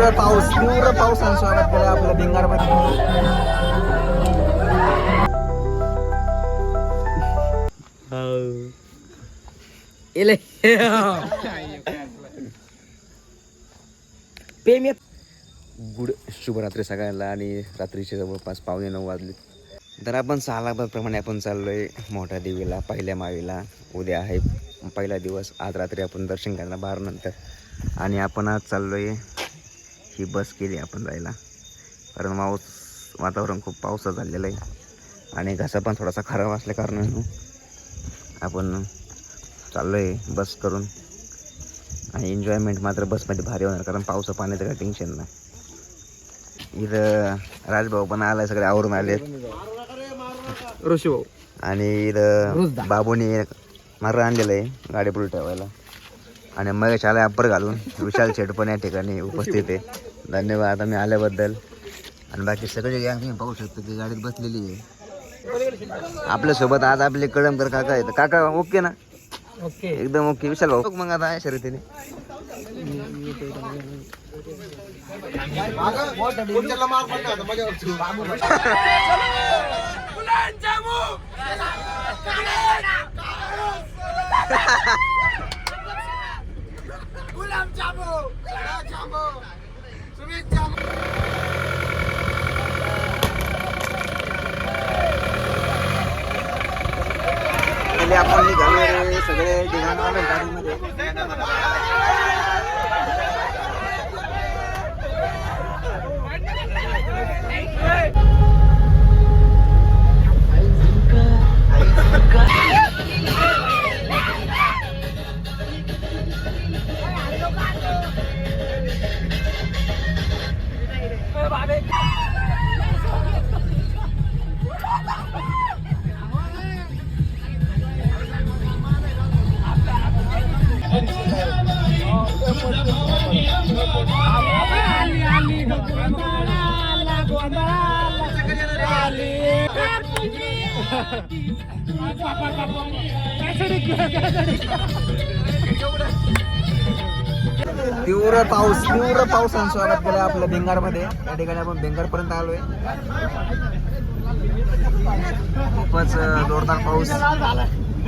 तीव्र पाऊस तीव्र पावसानं स्वागत केलं आपल्या भिंगारमध्ये. पेम गुड शुभरात्री सगळ्यांना आणि रात्रीचे जवळपास पावणे नऊ वाजले. तर आपण सालाप्रमाणे आपण चाललोय मोठ्या देवीला पहिल्या मावीला उद्या आहे पहिला दिवस. आज रात्री आपण दर्शन करायला बाहेर नंतर. आणि आपण आज चाललोय ही बस केली आपण जायला. कारण पाऊस वातावरण खूप पावसाचं झालेलं आहे. आणि घसा पण थोडासा खराब असल्या कारणानं आपण चाललोय बस करून. आणि एन्जॉयमेंट मात्र बसमध्ये भारी होणार कारण पावसा पाण्याचं काही टेन्शन नाही. इथं राजभाऊ पण आलाय सगळे आवरून आले ऋषी भाऊ आणि इथं बाबूनी मार आणलेलं आहे गाडी पुढे ठेवायला. आणि मग आलाय अप्पर घालून. विशाल शेठ पण या ठिकाणी उपस्थित आहे. धन्यवाद आम्ही आल्याबद्दल. आणि बाकी सगळे गॅंग तुम्ही पाहू शकतो की गाडीत बसलेली आहे. आपल्यासोबत आज आपले कळमकर काका आहेत. काका ओके ना? ओके. एकदम ओके. विशाल भाऊ मग आता आहे शर्यतीने पहिले आपण निघालो सगळे धिंगाणा आलो गाडीमध्ये. तीव्र पाऊस तीव्र पाऊस स्वागत केलं आपल्या भिंगारमध्ये. या ठिकाणी आपण भिंगारपर्यंत आलोय. खूपच जोरदार पाऊस.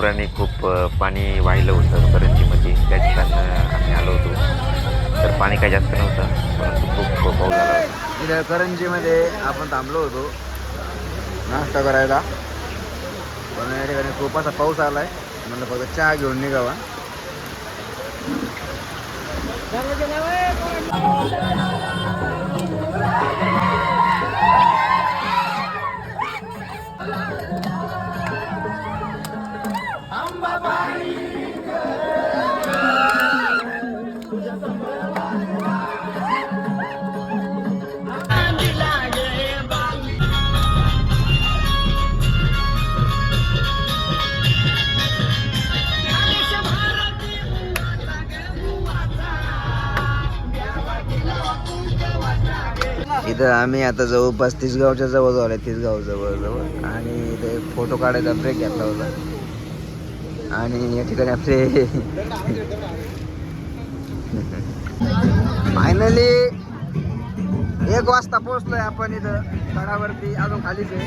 पुराने खूप पाणी वाहिलं होतं करंजीमध्ये त्या ठिकाणी आम्ही आलो होतो. तर पाणी काही जास्त नव्हतं परंतु खूप खूप पाऊस झाला इथं करंजीमध्ये आपण थांबलो होतो. नाश्ता करायला. पण या ठिकाणी खूप असा पाऊस आला आहे म्हणलं फक्त चहा घेऊन निघावा. तर आम्ही आता जवळपास तिसगावच्या जवळ जवळ आहे तिसगाव जवळ जवळ आणि इथे फोटो काढायचा ब्रेक घेतला होता. आणि या ठिकाणी आपले फायनली एक वाजता पोहोचलोय आपण इथं गडावरती अजून खालीच आहे.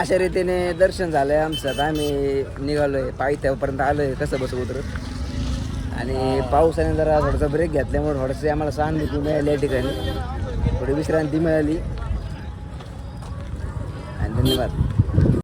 अशा रीतीने दर्शन झालं आहे आमचं. आता आम्ही निघालो आहे पायथ्यापर्यंत आलो आहे कसं बसू उतरत आणि पावसाने जरा थोडासा ब्रेक घेतल्यामुळे थोडंसं आम्हाला सहानुभूती मिळाली या ठिकाणी. थोडी विश्रांती मिळाली. आणि धन्यवाद.